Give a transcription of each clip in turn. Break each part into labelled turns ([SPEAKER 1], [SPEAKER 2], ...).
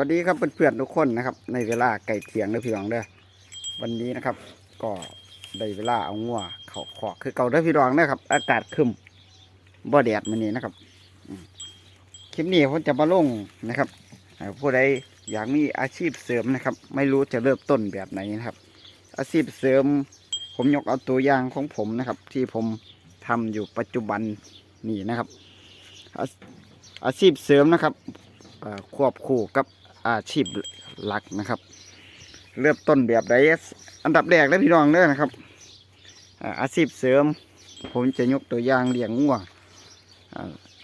[SPEAKER 1] วัสดีครับเพื่อนๆทุกคนนะครับ ในเวลาไก่เถียงเด้อพี่น้องเด้อวันนี้นะครับ ก็ได้เวลาเอางัวเขาขอกคือเก่าเด้อพี่น้องเด้อครับ อากาศคึมบ่แดดมันนี้นะครับคลิปนี้ผมจะมาลงนะครับผู้ใดอยากมีอาชีพเสริมนะครับ ไม่รู้จะเริ่มต้นแบบไหนนะครับ อาชีพเสริม ผมยกเอาตัวอย่างของผมนะครับ ที่ผมทำอยู่ปัจจุบันนี่นะครับ อาอาชีพเสริมนะครับเอ่อควบคู่กับ อาชีพหลักนะครับ เริ่มต้นแบบใดอันดับแรกเลยพี่น้องเด้อนะครับอาชีพเสริม ผมจะยกตัวอย่างเลี้ยงงัวง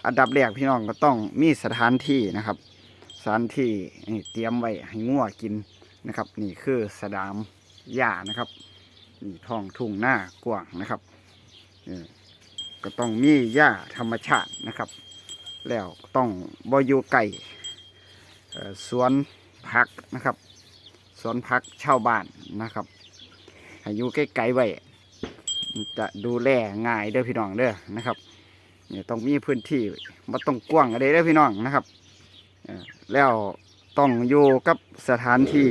[SPEAKER 1] อันดับแรกพี่น้องก็ต้องมีสถานที่นะครับ สถานที่เตรียมไว้ให้งัวกินนะครับ นี่คือสนามหญ้านะครับนี่ท้องทุ่งหน้ากว้างนะครับก็ต้องมีหญ้าธรรมชาตินะครับ แล้วต้องบอยู่ไก่ สวนผักนะครับ สวนผักชาวบ้านนะครับให้อยู่ใกล้ๆไว้จะดูแลง่ายเด้อพี่น้องเด้อนะครับเนี่ยต้องมีพื้นที่มาต้องกว้างอะไรเด้อพี่น้องนะครับแล้วต้องอยู่กับสถานที่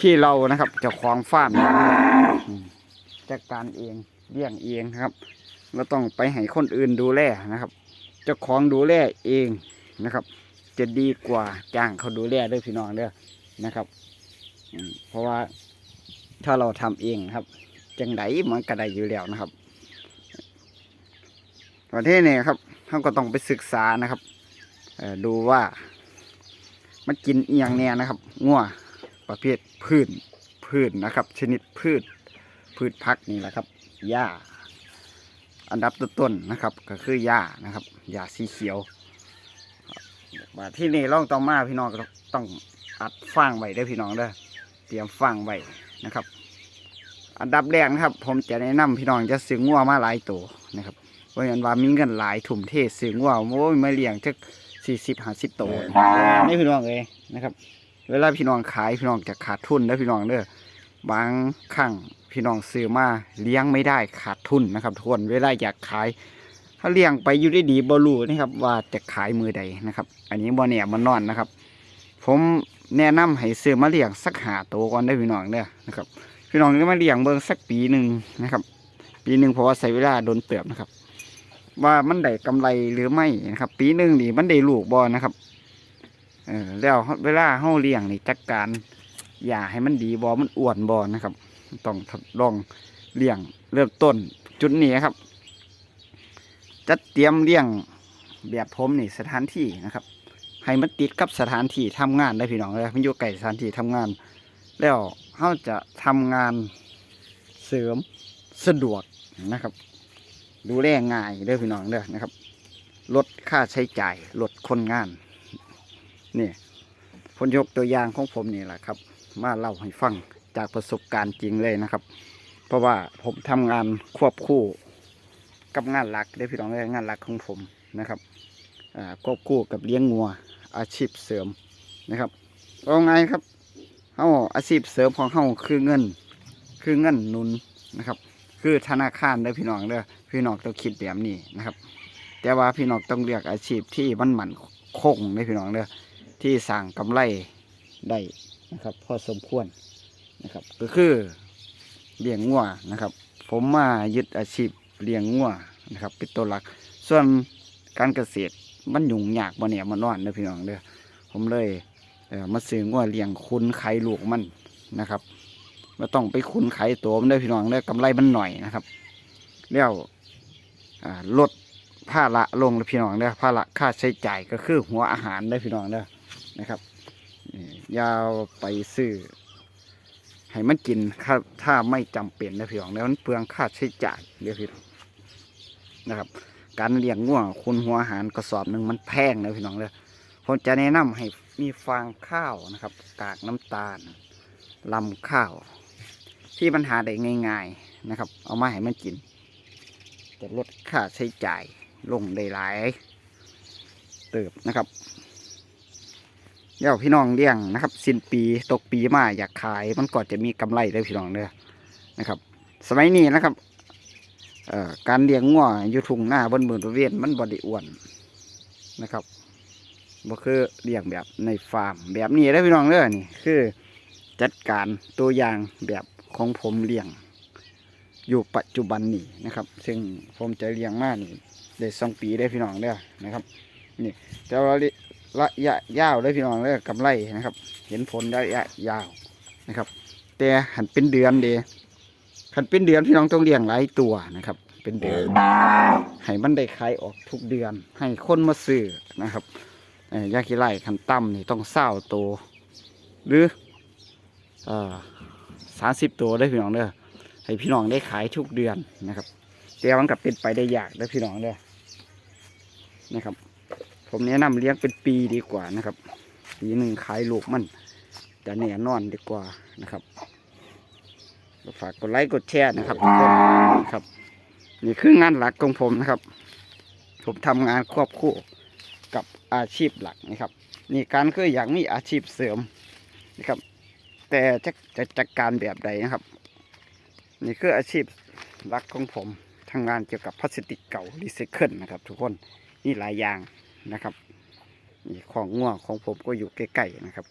[SPEAKER 1] ที่เรานะครับเจะคลองฟ้าร์มอืมจัดการเองเลี้ยงเองนะครับเราต้องไปให้คนอื่นดูแลนะครับเจ้าของดูแลเองนะครับ จะดีกว่าจ้างเขาดูแลด้วยพี่น้องเด้อนะครับเพราะว่าถ้าเราทำเองครับ จังไดมันก็ได้อยู่แล้วนะครับประเทศนี้ครับเขาก็ต้องไปศึกษานะครับดูว่ามันกินเอียงเนี่ยนะครับงัวประเภทพืชพืชนะครับ ชนิดพืชพืชพักนี่แหละครับหญ้าอันดับต้นๆนะครับ ก็คือหญ้านะครับหญ้าสีเขียว บาที่นี่ร่องต้องมาพี่น้องก็ต้องอัดฟางไว้เด้พี่น้องเด้อเตรียมฟางไว้นะครับ อันดับแรกนะครับ ผมจะแนะนำพี่น้องจะซื้องัวมาหลายตัวนะครับเพราะฉะนั้นว่ามีเงินหลายถุ่มเทศซื้องัวโอ้ยมาเลี้ยงจักสี่สิบห้าสิบตัวนี่พี่น้องเลยนะครับ เวลาพี่น้องขายพี่น้องจะขาดทุนเด้พี่น้องเด้อบางครั้งพี่น้องซื้อมาเลี้ยงไม่ได้ขาดทุนนะครับทุกคนเวลาอยากขาย ถ้าเลี้ยงไปอยู่ได้ดีบรูนะครับ ว่าจะขายมือใดนะครับ อันนี้บ่เนี่ยมันนอนนะครับ ผมแนะนำให้ซื้อมาเลี้ยงสักหาตัวก่อนได้พี่น้องเด้อนะครับ พี่น้องก็มาเลี้ยงเบิ่งสักปีหนึ่งนะครับ ปีหนึ่งเพราะว่าใช้เวลาโดนเติบนะครับ ว่ามันได้กำไรหรือไม่นะครับ ปีหนึ่งนี่มันได้ลูกบ่นะครับเออแล้วเวลาเฮาเลี้ยงนี่จัดการอย่าให้มันดีบ่มันอ้วนบ่นะครับ ต้องทดลองเลี้ยงเริ่มต้นจุดนี้ครับ จัดเตรียมเลี้ยงแบบผมนี่สถานที่นะครับให้มันติดกับสถานที่ทำงานได้พี่น้องเลยมันอยู่ใกล้สถานที่ทำงาน แล้วเขาจะทำงานเสริมสะดวกนะครับ ดูแลง่ายเด้อพี่น้องเด้อนะครับ ลดค่าใช้จ่ายลดคนงานนี่ผลยกตัวอย่างของผมนี่แหละครับ มาเล่าให้ฟังจากประสบการณ์จริงเลยนะครับ เพราะว่าผมทำงานควบคู่ กับงานหลักได้พี่น้องเลยงานหลักของผมนะครับควบคู่กับเลี้ยงงัวอาชีพเสริมนะครับเอาไงครับเฮาอาชีพเสริมของเฮาคือเงิน คือเงินนุนนะครับ คือธนาคารได้อพี่น้องเด้อพี่น้องต้องคิดแบบนี้นะครับ แต่ว่าพี่น้องต้องเลือกอาชีพที่มันหมั่นคงได้อพี่น้องเด้อที่สร้างกำไรได้นะครับพอสมควรนะครับ ก็คือเลี้ยงงัวนะครับ ผมมายึดอาชีพ เลี้ยงงัวนะครับเป็นตัวหลัก ส่วนการเกษตรมันยุ่งยากบ่เนี่ยมันนอนเด้อพี่น้องเด้อผมเลยเออมาซื้องัวเลี้ยงคุณไข่ลูกมันนะครับม่ต้องไปคุณไข่ตัวมันเด้อพี่น้องเด้อกำไรมันหน่อยนะครับแล้วลดภาระลงเลยพี่น้องเด้อภาระค่าใช้จ่ายก็คือหัวอาหารเด้อพี่น้องเด้อนะครับนี่ยาวไปซื้อ ให้มันกินถ้าถ้าไม่จำเป็นนะพี่น้องแล้วมันเปลืองค่าใช้จ่ายเดี๋ยวพี่น้องนะครับ การเลี้ยงง่วงคุณหัวอาหารกระสอบหนึ่งมันแพงนะพี่น้องเลยผมจะแนะนำให้มีฟางข้าวนะครับ กากน้ำตาลลำข้าว ที่มันหาได้ง่าย ๆนะครับ เอามาให้มันกิน จะลดค่าใช้จ่ายลงได้หลาย เติบนะครับ เดี๋ยวพี่น้องเลี้ยงนะครับ สิ้นปีตกปีมาอยากขายมันก็จะมีกำไรเลยพี่น้องเด้อนะครับ สมัยนี้นะครับการเลี้ยงงัวอยู่ทุ่งหน้าบนเมืองตะเวนมันบไดิอ้วนนะครับบ่คือเลี้ยงแบบในฟาร์ม แบบนี้ได้พี่น้องเด้อนี่คือ จัดการตัวอย่างแบบของผมเลี้ยง อยู่ปัจจุบันนี้นะครับ ซึ่งผมจะเลี้ยงมานี่ได้สองปีได้พี่น้องเด้อนะครับ นี่แต่ว่า ระยะยาวได้อพี่น้องเด้อกำไรนะครับ เห็นผลระยะยาวนะครับ แต่หันเป็นเดือนเดหันเป็นเดือนพี่น้องต้องเลี้ยงหลายตัวนะครับ เป็นเดือนให้มันได้ขายออกทุกเดือน ให้คนมาซื้อนะครับเอ่อยากิไลขันต่ำนี่ต้องเศร้าตัวหรือสามสิบตัวได้พี่น้องเด้อให้พี่น้องได้ขายทุกเดือนนะครับแต่มันกับเป็นไปได้ยากได้พี่น้องเด้อนะครับ ผมแนะนำเลี้ยงเป็นปีดีกว่านะครับปีหนึ่งขายลูกมันจะแน่นอนดีกว่านะครับฝากกดไลค์กดแชร์นะครับทุกคนนะครับนี่คืองานหลักของผมนะครับ ผมทำงานควบคู่กับอาชีพหลักนะครับ นี่การคืออยากมีอาชีพเสริมนะครับ แต่จะจะจัดการแบบใดนะครับ นี่คืออาชีพหลักของผมทำงานเกี่ยวกับพลาสติกเก่ารีไซเคิลนะครับ ทุกคนนี่หลายอย่าง นะครับนี่ของง่วงของผมก็อยู่ใกล้ๆนะครับ